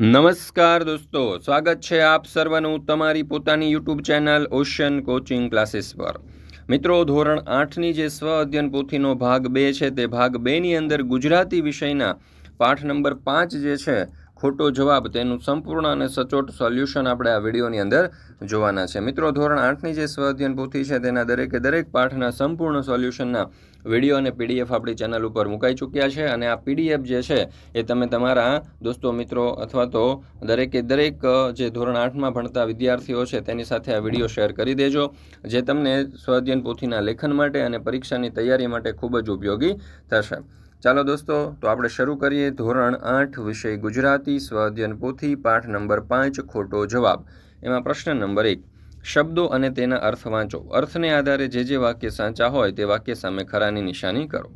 નમસ્કાર દોસ્તો, સ્વાગત છે આપ સર્વનું તમારી પોતાની YouTube channel ocean coaching classes પર. મિત્રો, ધોરણ આઠની જે સ્વ અધ્યયન પોથીનો ભાગ બે છે, તે ભાગ બેની અંદર ગુજરાતી વિષયના પાઠ નંબર પાંચ જે છે ખોટો જવાબ તેનું સંપૂર્ણ અને સચોટ સોલ્યુશન આપણે આ વિડીયોની અંદર જોવાના છે. મિત્રો, ધોરણ આઠની જે સ્વ અધ્યયન પોથી છે તેના દરેકે દરેક પાઠના સંપૂર્ણ સોલ્યુશનના વીડિયો અને પીડીએફ આપણી ચેનલ ઉપર મુકાઈ ચૂક્યા છે અને આ પીડીએફ જે છે એ તમે તમારા દોસ્તો, મિત્રો અથવા તો દરેકે દરેક જે ધોરણ આઠમાં ભણતા વિદ્યાર્થીઓ છે તેની સાથે આ વીડિયો શેર કરી દેજો, જે તમને સ્વઅધ્યયન પોથીના લેખન માટે અને પરીક્ષાની તૈયારી માટે ખૂબ જ ઉપયોગી થશે. ચાલો દોસ્તો, તો આપણે શરૂ કરીએ ધોરણ આઠ વિષય ગુજરાતી સ્વાધ્યન પોથી પાઠ નંબર પાંચ, ખોટો જવાબ. એમાં પ્રશ્ન નંબર એક, શબ્દો અને તેના અર્થ વાંચો. અર્થને આધારે જે જે વાક્ય સાચા હોય તે વાક્ય સામે ખરાની નિશાની કરો.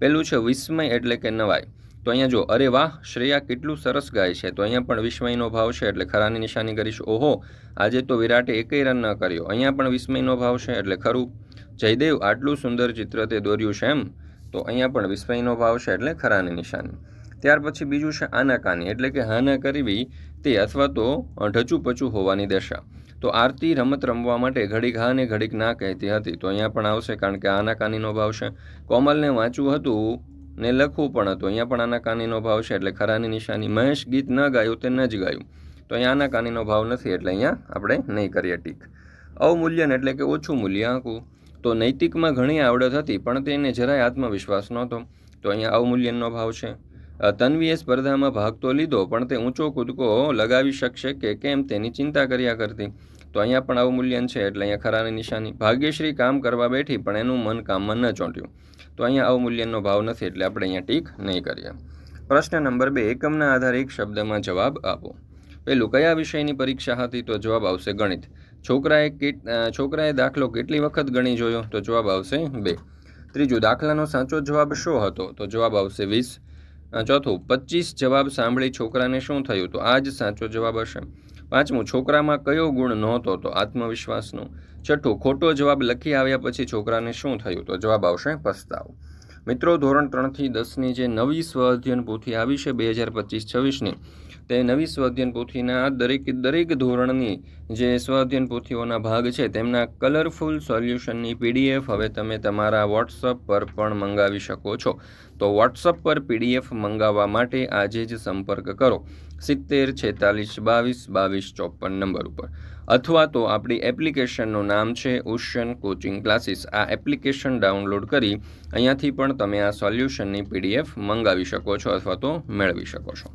પહેલું છે વિસ્મય એટલે કે નવાય તો અહીંયા જો, અરે વાહ, શ્રેયા કેટલું સરસ ગાય છે. તો અહીંયા પણ વિસ્મયનો ભાવ છે એટલે ખરાની નિશાની કરીશ. ઓહો, આજે તો વિરાટે એકેય રન ન કર્યો. અહીંયા પણ વિસ્મયનો ભાવ છે એટલે ખરું. જયદેવ, આટલું સુંદર ચિત્ર તે દોર્યું છે એમ? તો અહીંયા પણ વિસ્મયનો ભાવ છે એટલે ખરાની નિશાની. ત્યાર પછી બીજું છે આનાકાની, એટલે કે હાના કરવી તે અથવા તો ઢચું પચું હોવાની દશા. તો આરતી રમત રમવા માટે ઘડીક હા ને ઘડીક ના કહેતી હતી. તો અહીંયા પણ આવશે કારણ કે આનાકાનીનો ભાવ છે. કોમલને વાંચવું હતું ને લખવું પણ હતું. અહીંયા પણ આનાકાનીનો ભાવ છે એટલે ખરાની નિશાની. મહેશ ગીત ન ગાયું તે ન જ ગાયું. તો અહીંયા આનાકાનીનો ભાવ નથી એટલે અહીંયા આપણે નહીં કરીએ ટીક. અવમૂલ્યન એટલે કે ઓછું મૂલ્ય આંકવું. તો નૈતિકમાં ઘણી આવડત હતી, પણ તેને જરાય આત્મવિશ્વાસ નહોતો. તો અહીંયા અવમૂલ્યનનો ભાવ છે. તન્વીએ સ્પર્ધામાં ભાગ તો લીધો, પણ તે ઊંચો કૂદકો લગાવી શકશે કે કેમ તેની ચિંતા કર્યા કરતી. તો અહીંયા પણ અવમૂલ્યન છે, એટલે અહીંયા ખરાની નિશાની. ભાગ્યશ્રી કામ કરવા બેઠી, પણ એનું મન કામમાં ન ચોંટ્યું. તો અહીંયા અવમૂલ્યનનો ભાવ નથી, એટલે આપણે અહીંયા ટીક નહીં કરીએ. પ્રશ્ન નંબર બે, એકમના આધારે એક શબ્દમાં જવાબ આપો. પેલું, કયા વિષયની પરીક્ષા હતી? તો જવાબ આવશે ગણિત. છોકરાએ કેટ છોકરાએ દાખલો કેટલી વખત ગણી જોયો? તો જવાબ આવશે બે. ત્રીજું, દાખલાનો સાચો જવાબ શું હતો? તો જવાબ આવશે વીસ. ચોથું પચીસ જવાબ સાંભળી છોકરાને શું થયું? તો આ જ સાચો જવાબ હશે. પાંચમું, છોકરામાં કયો ગુણ નહોતો? તો આત્મવિશ્વાસનો. છઠ્ઠું, ખોટો જવાબ લખી આવ્યા પછી છોકરાને શું થયું? તો જવાબ આવશે પસ્તાવ. મિત્રો, ધોરણ ત્રણથી દસની જે નવી સ્વ અધ્યયન પોથી આવી છે બે હજાર પચીસ છવ્વીસની તે નવી સ્વાધ્યન પોથીના દરેક દરેક ધોરણની જે સ્વાધ્યન પોથીઓના ભાગ છે, તેમના કલરફુલ સોલ્યુશનની પીડીએફ હવે તમે તમારા વોટ્સઅપ પર પણ મંગાવી શકો છો. તો વોટ્સઅપ પર પીડીએફ મંગાવવા માટે આજે જ સંપર્ક કરો. સિત્તેર, છેતાલીસ, બાવીસ બાવીસ, ચોપન નંબર ઉપર. અથવા તો આપણી એપ્લિકેશનનું નામ છે ઓશિયન કોચિંગ ક્લાસીસ. આ એપ્લિકેશન ડાઉનલોડ કરી અહીંયાથી પણ તમે આ સોલ્યુશનની પીડીએફ મંગાવી શકો છો અથવા તો મેળવી શકો છો.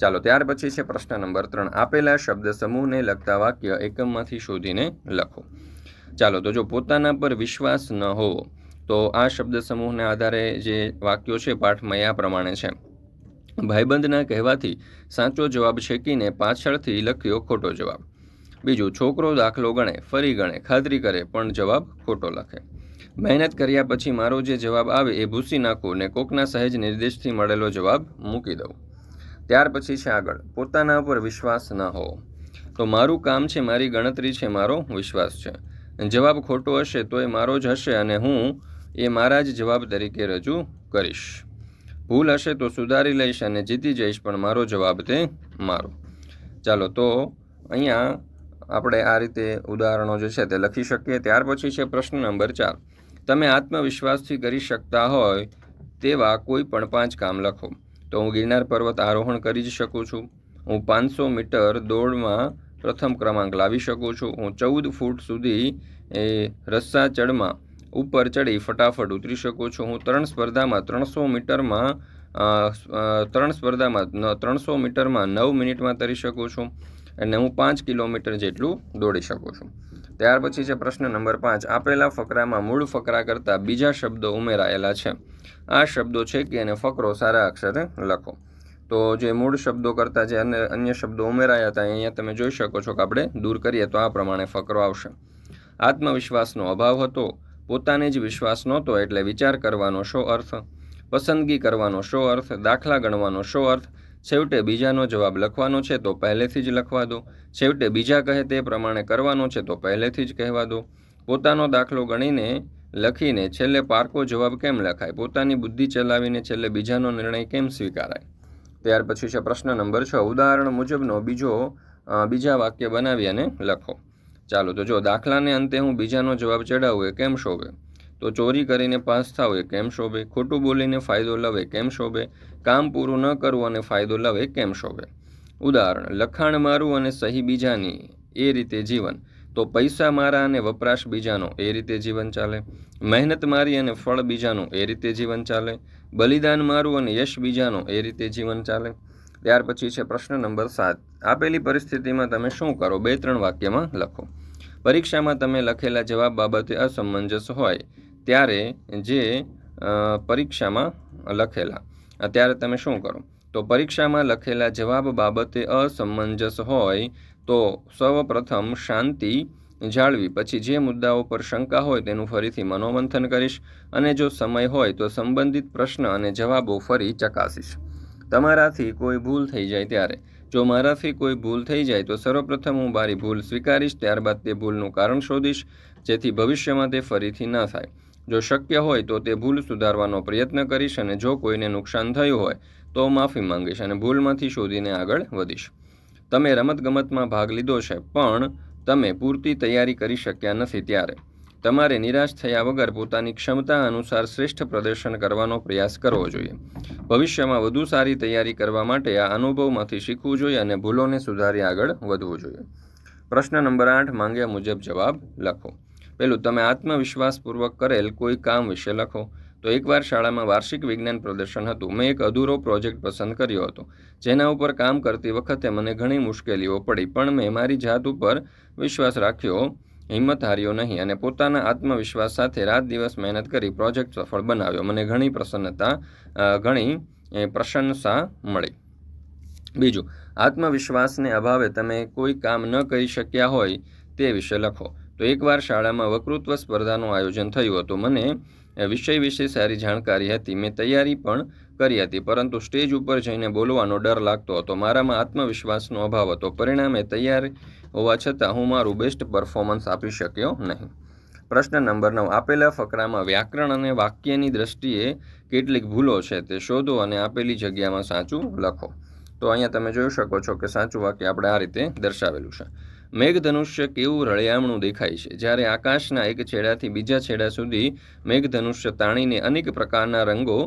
ચાલો, ત્યાર પછી છે પ્રશ્ન નંબર ત્રણ. આપેલા શબ્દ સમૂહને લગતા વાક્ય એકમમાંથી શોધીને લખો. ચાલો, તો જો પોતાના પર વિશ્વાસ ન હોવો, તો આ શબ્દ સમૂહને આધારે જે વાક્યો છે પાઠમાં આ પ્રમાણે છે. ભાઈબંધના કહેવાથી સાચો જવાબ છેકીને પાછળથી લખ્યો ખોટો જવાબ. બીજું, છોકરો દાખલો ગણે, ફરી ગણે, ખાતરી કરે, પણ જવાબ ખોટો લખે. મહેનત કર્યા પછી મારો જે જવાબ આવે એ ભૂસી નાખું ને કોકના સહેજ નિર્દેશથી મળેલો જવાબ મૂકી દઉં. ત્યાર પછી છે આગળ, પોતાના ઉપર વિશ્વાસ ન હોવો. તો મારું કામ છે, મારી ગણતરી છે, મારો વિશ્વાસ છે. જવાબ ખોટો હશે તો એ મારો જ હશે અને હું એ મારા જ જવાબ તરીકે રજૂ કરીશ. ભૂલ હશે તો સુધારી લઈશ અને જીતી જઈશ, પણ મારો જવાબ તે મારો. ચાલો, તો અહીંયા આપણે આ રીતે ઉદાહરણો જે છે તે લખી શકીએ. ત્યાર પછી છે પ્રશ્ન નંબર ચાર. તમે આત્મવિશ્વાસથી કરી શકતા હોય તેવા કોઈ પણ પાંચ કામ લખો. તો હું ગિરનાર પર્વત આરોહણ કરી જ શકું છું. હું પાંચસો મીટર દોડમાં પ્રથમ ક્રમાંક લાવી શકું છું. હું ચૌદ ફૂટ સુધી એ રસ્સા ચડમાં ઉપર ચડી ફટાફટ ઉતરી શકું છું. હું ત્રણ સ્પર્ધામાં ત્રણસો મીટરમાં ત્રણ સ્પર્ધામાં ત્રણસો મીટરમાં નવ મિનિટમાં તરી શકું છું અને હું પાંચ કિલોમીટર જેટલું દોડી શકું છું. ત્યાર પછી છે પ્રશ્ન નંબર પાંચ. આપેલા ફકરામાં મૂળ ફકરા કરતાં બીજા શબ્દો ઉમેરાયેલા છે. આ શબ્દો છે કે એને ફકરો સારા અક્ષરે લખો. તો જે મૂળ શબ્દો કરતાં જે અન્ય શબ્દો ઉમેરાયા હતા અહીંયા તમે જોઈ શકો છો કે આપણે દૂર કરીએ તો આ પ્રમાણે ફકરો આવશે. આત્મવિશ્વાસનો અભાવ હતો. પોતાને જ વિશ્વાસ નહોતો એટલે વિચાર કરવાનો શો અર્થ? પસંદગી કરવાનો શો અર્થ? દાખલા ગણવાનો શો અર્થ? છેવટે બીજાનો જવાબ લખવાનો છે તો પહેલેથી જ લખવા દો. છેવટે બીજા કહે તે પ્રમાણે કરવાનો છે તો પહેલેથી જ કહેવા દો. પોતાનો દાખલો ગણીને લખીને છેલ્લે પારકો જવાબ કેમ લખાય? પોતાની બુદ્ધિ ચલાવીને છેલ્લે બીજાનો નિર્ણય કેમ સ્વીકારાય? ત્યાર પછી છે પ્રશ્ન નંબર છ. ઉદાહરણ મુજબનો બીજો બીજા વાક્ય બનાવી અને લખો. ચાલો, તો જો દાખલાને અંતે હું બીજાનો જવાબ ચડાવું, એ કેમ શોભે? તો ચોરી કરીને પાસ થાવ, એ કેમ શોભે? ખોટું બોલીને ફાયદો લવે કેમ શોભે? કામ પૂરું ન કરવું અને ફાયદો લવે કેમ શોભે? ઉદાહરણ, લખાણ મારું અને સહી બીજાની, એ રીતે જીવન. તો પૈસા મારા અને વપરાશ બીજાનો, એ રીતે જીવન ચાલે. મહેનત મારી અને ફળ બીજાનું, એ રીતે જીવન ચાલે. બલિદાન મારું અને યશ બીજાનો, એ રીતે જીવન ચાલે. ત્યાર પછી છે પ્રશ્ન નંબર સાત. આપેલી પરિસ્થિતિમાં તમે શું કરો? બે, ત્રણ વાક્યમાં લખો. પરીક્ષામાં તમે લખેલા જવાબ બાબતે અસમંજસ હોય ત્યારે જે પરીક્ષામાં લખેલા ત્યારે તમે શું કરો? તો પરીક્ષામાં લખેલા જવાબ બાબતે અસમંજસ હોય તો સૌપ્રથમ શાંતિ જાળવી. પછી જે મુદ્દાઓ પર શંકા હોય તેનું ફરીથી મનોમંથન કરીશ અને જો સમય હોય તો સંબંધિત પ્રશ્ન અને જવાબો ફરી ચકાસીશ. તમારાથી કોઈ ભૂલ થઈ જાય ત્યારે. જો મારાથી કોઈ ભૂલ થઈ જાય, તો સર્વપ્રથમ હું મારી ભૂલ સ્વીકારીશ, ત્યારબાદ તે ભૂલનું કારણ શોધીશ, જેથી ભવિષ્યમાં તે ફરીથી ન થાય. જો શક્ય હોય, તો તે ભૂલ સુધારવાનો પ્રયત્ન કરીશ અને જો કોઈને નુકસાન થયું હોય, તો માફી માંગીશ અને ભૂલમાંથી શોધીને આગળ વધીશ. તમે રમતગમતમાં ભાગ લીધો છે, પણ તમે પૂરતી તૈયારી કરી શક્યા નથી ત્યારે. તમારે નિરાશ થયા વગર પોતાની ક્ષમતા અનુસાર શ્રેષ્ઠ પ્રદર્શન કરવાનો પ્રયાસ કરવો જોઈએ. ભવિષ્યમાં વધુ સારી તૈયારી કરવા માટે આ અનુભવમાંથી શીખવું જોઈએ અને ભૂલોને સુધારી આગળ વધવું જોઈએ. પ્રશ્ન નંબર આઠ, માંગ્યા મુજબ જવાબ લખો. પહેલું, તમે આત્મવિશ્વાસપૂર્વક કરેલ કોઈ કામ વિશે લખો. તો એકવાર શાળામાં વાર્ષિક વિજ્ઞાન પ્રદર્શન હતું. મેં એક અધૂરો પ્રોજેક્ટ પસંદ કર્યો હતો. જેના ઉપર કામ કરતી વખતે મને ઘણી મુશ્કેલીઓ પડી, પણ મેં મારી જાત ઉપર વિશ્વાસ રાખ્યો. હિંમત હાર્યો નહીં અને પોતાના આત્મવિશ્વાસ સાથે રાત દિવસ મહેનત કરી પ્રોજેક્ટ સફળ બનાવ્યો. મને ઘણી પ્રસન્નતા ઘણી પ્રશંસા મળી. બીજું, આત્મવિશ્વાસને અભાવે તમે કોઈ કામ ન કરી શક્યા હોય તે વિશે લખો. તો એકવાર શાળામાં વકૃત્વ સ્પર્ધાનું આયોજન થયું હતું. મને વિષય વિશે સારી જાણકારી હતી. મેં તૈયારી પણ કરી હતી, પરંતુ સ્ટેજ ઉપર જઈને બોલવાનો ડર લાગતો હતો. મારામાં આત્મવિશ્વાસનો અભાવ હતો. પરિણામે તૈયાર હોવા છતાં હું મારું બેસ્ટ પરફોર્મન્સ આપી શક્યો નહીં. પ્રશ્ન નંબર નવ, આપેલા ફકરામાં વ્યાકરણ અને વાક્યની દ્રષ્ટિએ કેટલીક ભૂલો છે તે શોધો અને આપેલી જગ્યામાં સાચું લખો. તો અહીંયા તમે જોઈ શકો છો કે સાચું વાક્ય આપણે આ રીતે દર્શાવેલું છે. મેઘધનુષ્ય કેવું રળિયામણું દેખાય છે? જ્યારે આકાશના એક છેડાથી બીજા છેડા સુધી મેઘધનુષ્ય તાણીને અનેક પ્રકારના રંગો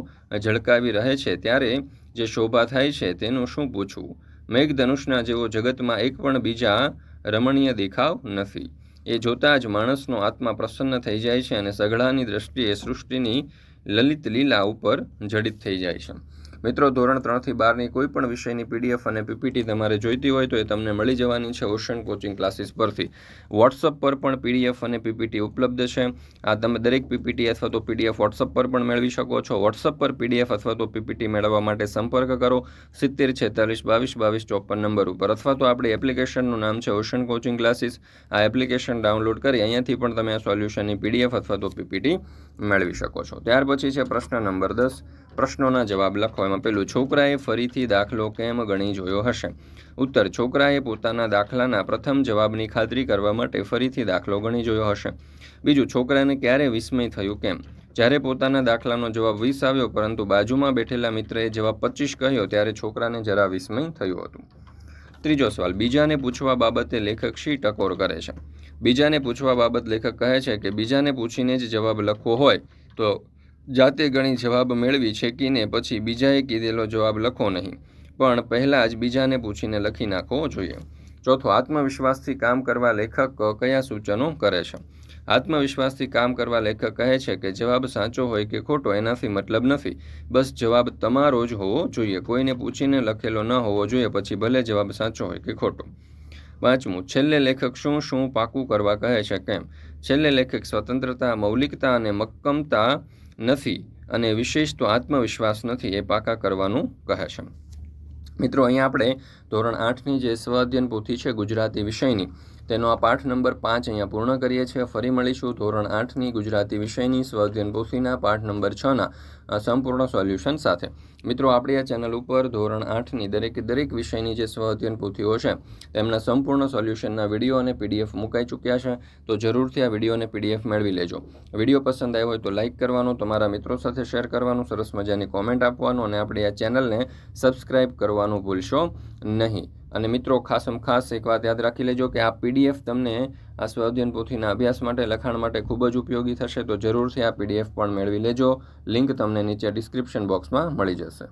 ઝળકાવી રહે છે, ત્યારે જે શોભા થાય છે તેનું શું પૂછવું? મેઘધનુષના જેવો જગતમાં એક પણ બીજા રમણીય દેખાવ નથી. એ જોતાં જ માણસનો આત્મા પ્રસન્ન થઈ જાય છે અને સઘળાની દ્રષ્ટિએ સૃષ્ટિની લલિત લીલા ઉપર જડિત થઈ જાય છે. મિત્રો, ધોરણ ત્રણથી બારની કોઈ પણ વિષયની પીડીએફ અને પીપીટી તમારે જોઈતી હોય તો એ તમને મળી જવાની છે ઓશન કોચિંગ ક્લાસીસ પરથી. વોટ્સઅપ પર પણ પીડીએફ અને પીપીટી ઉપલબ્ધ છે. આ તમે દરેક પીપીટી અથવા તો પીડીએફ વોટ્સઅપ પર પણ મેળવી શકો છો. વોટ્સઅપ પર પીડીએફ અથવા તો પીપીટી મેળવવા માટે સંપર્ક કરો. સિત્તેર, છેતાલીસ, બાવીસ બાવીસ, ચોપન નંબર ઉપર અથવા તો આપણી એપ્લિકેશનનું નામ છે ઓશન કોચિંગ ક્લાસીસ. આ એપ્લિકેશન ડાઉનલોડ કરી અહીંયાથી પણ તમે આ સોલ્યુશનની પીડીએફ અથવા તો પીપીટી મેળવી શકો છો. ત્યાર પછી છે પ્રશ્ન નંબર દસ. પ્રશ્નોના જવાબ લખો એમાં પેલું છોકરાએ ફરીથી દાખલો કેમ ગણી જોયો હશે? ઉત્તર, છોકરાએ પોતાના દાખલાના પ્રથમ જવાબની ખાતરી કરવા માટે ફરીથી દાખલો ગણી જોયો હશે. બીજું, છોકરાને ક્યારે વિસ્મય થયું કેમ? જ્યારે પોતાના દાખલાનો જવાબ વીસ આવ્યો, પરંતુ બાજુમાં બેઠેલા મિત્રએ જવાબ પચીસ કહ્યો, ત્યારે છોકરાને જરા વિસ્મય થયું હતું. ત્રીજો સવાલ, બીજાને પૂછવા બાબતે લેખક શી ટકોર કરે છે? બીજાને પૂછવા બાબત લેખક કહે છે કે, બીજાને પૂછીને જ જવાબ લખવો હોય તો જાતે ગણી જવાબ મેળવી છેકીને પછી બીજાએ કીધેલો જવાબ લખો નહીં. પણ પહેલાં જ બીજાને પૂછીને લખી નાખવો જોઈએ. ચોથો, આત્મવિશ્વાસથી કામ કરવા લેખક કયા સૂચનો કરે છે? આત્મવિશ્વાસથી કામ કરવા લેખક કહે છે કે જવાબ સાચો હોય કે ખોટો એનાથી મતલબ નથી. બસ જવાબ તમારો જ હોવો જોઈએ. કોઈને પૂછીને લખેલો ન હોવો જોઈએ, પછી ભલે જવાબ સાચો હોય કે ખોટો. પાંચમું, છેલ્લે લેખક શું શું પાકું કરવા કહે છે? કેમ? છેલ્લે લેખક સ્વતંત્રતા, મૌલિકતા અને મક્કમતા નથી અને વિશેષ તો આત્મવિશ્વાસ નથી એ પાકા કરવાનું કહે છે. મિત્રો, અહીંયા આપણે ધોરણ આઠની જે સ્વ અધ્યયન પોથી છે ગુજરાતી વિષયની તેનો આ પાઠ નંબર પાંચ અહીંયા પૂર્ણ કરીએ છીએ. ફરી મળીશું ધોરણ આઠની ગુજરાતી વિષયની સ્વઅધ્યયન પોથીના પાઠ નંબર છના સંપૂર્ણ સોલ્યુશન સાથે. મિત્રો, આપણી આ ચેનલ ઉપર ધોરણ આઠની દરેકે દરેક વિષયની જે સ્વઅધ્યયન પોથીઓ છે, તેમના સંપૂર્ણ સોલ્યુશનના વીડિયો અને પીડીએફ મુકાઈ ચૂક્યા છે, તો જરૂરથી આ વીડિયો અને પીડીએફ મેળવી લેજો. વીડિયો પસંદ આવ્યો હોય તો લાઇક કરવાનું, તમારા મિત્રો સાથે શેર કરવાનું, સરસ મજાની કોમેન્ટ આપવાનું અને આપણી આ ચેનલને સબસ્ક્રાઇબ કરવાનું ભૂલશો નહીં. અને મિત્રો ખાસમ ખાસ એક વાત યાદ રાખી લેજો કે આ પીડીએફ તમને આ સ્વાધ્યન પોથીના અભ્યાસ માટે, લખાણ માટે ખૂબ જ ઉપયોગી થશે, તો જરૂરથી આ પીડીએફ પણ મેળવી લેજો. લિંક તમને નીચે ડિસ્ક્રિપ્શન બોક્સમાં મળી જશે.